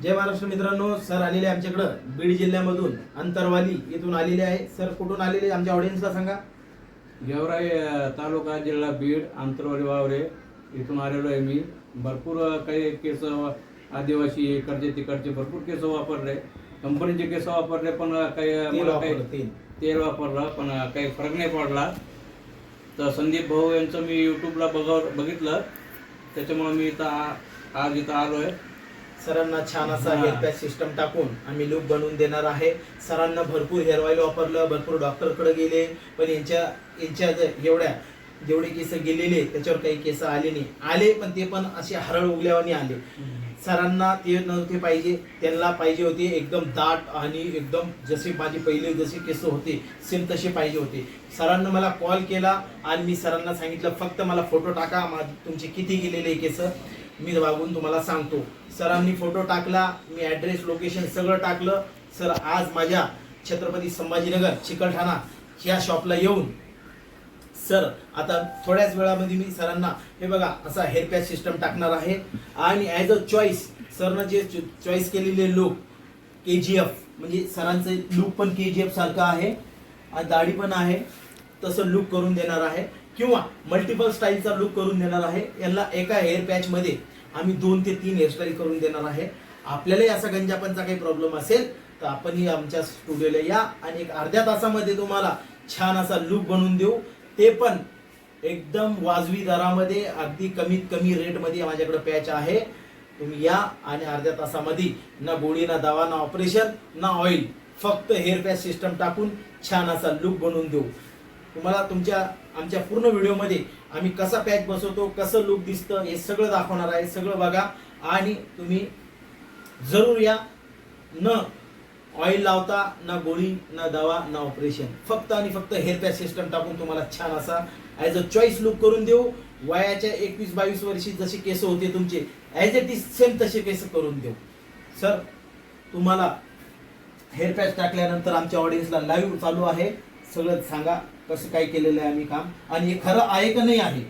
जय महाराष्ट्र मित्रांनो सर आलेले आमच्याकडं बीड जिल्ह्यामधून अंतरवाली येथून आलेले आहे. सर कुठून आलेले आमच्या ऑडियन्सला सांगा. गेवराई तालुका जिल्हा बीड आंतरवाडी वावरे. इथून आलेलो आहे मी. भरपूर काही केस आदिवासी इकडचे तिकडचे भरपूर केस वापरले. कंपनीचे केस वापरले पण काही काही वापरलं, तेल. तेल वापरलं पण काही फरक नाही पडला. तर संदीप भाऊ यांचं मी यूट्यूबला बघ बघितलं. त्याच्यामुळे मी इथं आ- आज इथं आलो आहे सरांना छान असा. हेअर पॅच सिस्टम टाकून आम्ही लुक बनवून देणार आहे. सरांना भरपूर हेअर ऑइल वापरलं भरपूर डॉक्टरकडे गेले पण यांच्या यांच्या एवढ्या जेवढे केस गेलेले त्याच्यावर काही केस आले नाही. आले पण ते पण असे हरळ उगल्यावानी आले. सरांना ते नव्हते पाहिजे त्यांना पाहिजे होते एकदम दाट आणि एकदम जसे माझे पहिले जसे केस होते सेम तसे पाहिजे होते. सरांना मला कॉल केला आणि मी सरांना सांगितलं फक्त मला फोटो टाका तुमचे किती गेलेले केस? मी वागून तुम्हाला सांगतो. सरांनी फोटो टाकला मी ॲड्रेस लोकेशन सगळं टाकलं. सर आज माझ्या छत्रपती संभाजीनगर चिकलठाणा ह्या शॉपला येऊन सर आता थोड्याच वेळामध्ये मी सरांना हे बघा असा हेअर पॅच सिस्टम टाकणार आहे. आणि ॲज अ चॉईस सरनं जे चॉईस केलेले लुक के जी एफ म्हणजे सरांचं लुक पण के जी एफ सारखं आहे. आणि दाढी पण आहे. तसं लुक करून देणार आहे. किंवा मल्टिपल स्टाईलचा लुक करून देणार आहे. यांना एका हेअर पॅचमध्ये आम्ही दोन ते तीन हेअरस्टाईल करून देणार आहे. आपल्यालाही असा गंजापनचा काही प्रॉब्लेम असेल तर आपणही आमच्या स्टुडिओला या आणि एक अर्ध्या तासामध्ये तुम्हाला छान असा लुक बनवून देऊ. ते पण एकदम वाजवी दरामध्ये अगदी कमीत कमी रेटमध्ये माझ्याकडे पॅच आहे. तुम्ही या आणि अर्ध्या तासामध्ये ना गोळी ना दवा ना ऑपरेशन ना ऑइल फक्त हेअर पॅच सिस्टम टाकून छान असा लुक बनवून देऊ. तुम्हाला तुमच्या आमच्या पूर्ण व्हिडिओमध्ये आम्ही कसा पॅच बसवतो कसं लुक दिसतं हे सगळं दाखवणार आहे. सगळं बघा. आणि तुम्ही जरूर या. न ऑइल लावता ना गोळी ना दवा ना ऑपरेशन फक्त आणि फक्त हेअर पॅच सिस्टम टाकून तुम्हाला छान असा ॲज अ चॉईस लुक करून देऊ. वयाच्या एकवीस बावीस वर्षी जसे केस होते तुमचे ॲज इट इज सेम तसे केस करून देऊ. सर तुम्हाला हेअर पॅच टाकल्यानंतर आमच्या ऑडियन्सला लाईव्ह चालू आहे. सगळं सांगा. कसं काय केलेलं आहे आम्ही काम? आणि हे खरं आहे का नाही आहे?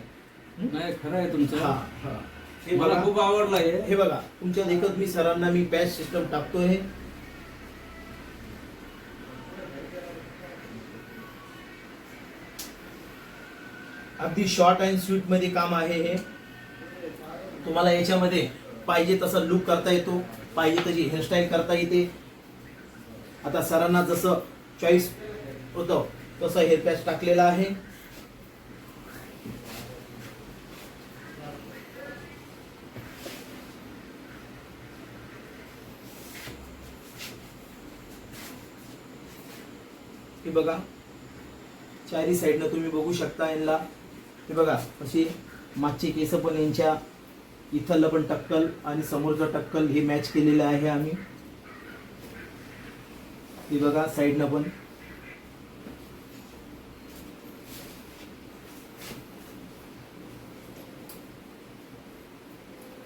नाही खरं आहे तुमचं. हा, हा. मला बघा. खूप आवडलं हे. हे बघा तुमच्या देखत मी सरांना मी पॅच सिस्टम टाकतोय. अगदी शॉर्ट अँड स्वीटमध्ये काम आहे हे. तुम्हाला याच्यामध्ये पाहिजे तसा लुक करता येतो पाहिजे तशी हेअरस्टाईल करता येते. आता सरांना जसं चॉईस होतं तसा हेअर पॅच टाकलेला आहे? हे बघा. चारी साईडनं तुम्ही बघू शकता यांना. हे बघा अशी मागची केस पण यांच्या इथलं पण टक्कल आणि समोरचं टक्कल हे मॅच केलेलं आहे आम्ही. हे बघा साईडनं पण.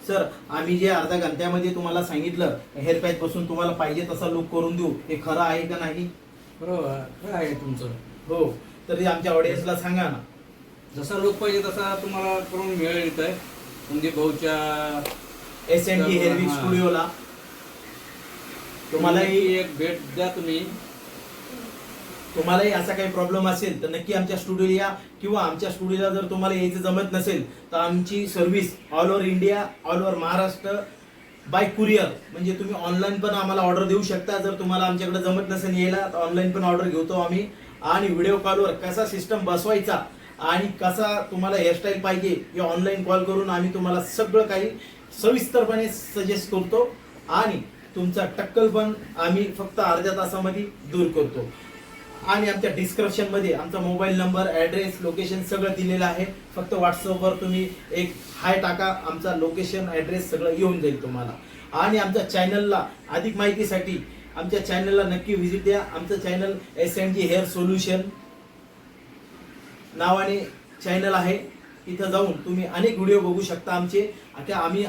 सर आम्ही जे अर्ध्या घंट्यामध्ये तुम्हाला सांगितलं हेअर पॅच बसून तुम्हाला पाहिजे तसा लुक करून देऊ. हे खरं आहे का नाही? बरोबर. खरं आहे तुमचं. हो. तरी आमच्या ऑडियन्सला सांगा ना. जसा लोक पाहिजे तसा तुम्हाला करून मिळेल इथं. संदीप भाऊच्या एस एन डी हेअरविक हा. स्टुडिओला तुम्हालाही तुम्हालाही एक भेट द्या तुम्ही. तुम्हालाही असा काही प्रॉब्लेम असेल तर नक्की आमच्या स्टुडिओला या. किंवा आमच्या स्टुडिओला जर तुम्हाला यायचं जमत नसेल तर आमची service all over India all over Maharashtra by courier म्हणजे तुम्ही ऑनलाईन पण आम्हाला ऑर्डर देऊ शकता. जर तुम्हाला आमच्याकडे जमत नसेल यायला तर ऑनलाईन पण ऑर्डर घेतो आम्ही. आणि व्हिडिओ कॉलवर कसा सिस्टम बसवायचा आणि कसा तुम्हाला हेअरस्टाईल पाहिजे हे ऑनलाईन कॉल करून आम्ही तुम्हाला सगळं काही सविस्तरपणे सजेस्ट करतो. आणि तुमचा टक्कल पण आम्ही फक्त अर्ध्या तासामध्ये दूर करतो. आणि आमच्या डिस्क्रिप्शनमध्ये आमचा मोबाईल नंबर ऍड्रेस लोकेशन सगळं दिलेलं आहे. फक्त व्हॉट्सअपवर तुम्ही एक हाय टाका आमचा लोकेशन ऍड्रेस सगळं येऊन जाईल तुम्हाला. आणि आमच्या चॅनलला अधिक माहितीसाठी आमच्या चॅनलला नक्की व्हिजिट द्या. आमचं channel S N G hair solution नावाने चॅनल आहे. इथं जाऊन तुम्ही अनेक व्हिडिओ बघू शकता आमचे. आता आम्ही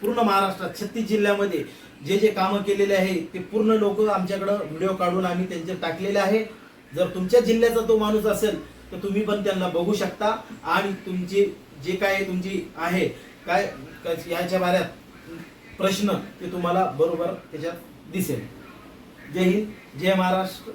पूर्ण महाराष्ट्रात छत्तीस जिल्ह्यामध्ये जे जे कामं केलेले आहे ते पूर्ण लोक आमच्याकडं व्हिडिओ काढून आम्ही त्यांचे टाकलेले आहे. जर तुमच्या जिल्ह्याचा तो माणूस असेल तर तुम्ही पण त्यांना बघू शकता आणि तुमची जे काय तुमची आहे काय याच्या बाऱ्यात प्रश्न ते तुम्हाला बरोबर त्याच्यात दिसेल. जय हिंद जय महाराष्ट्र.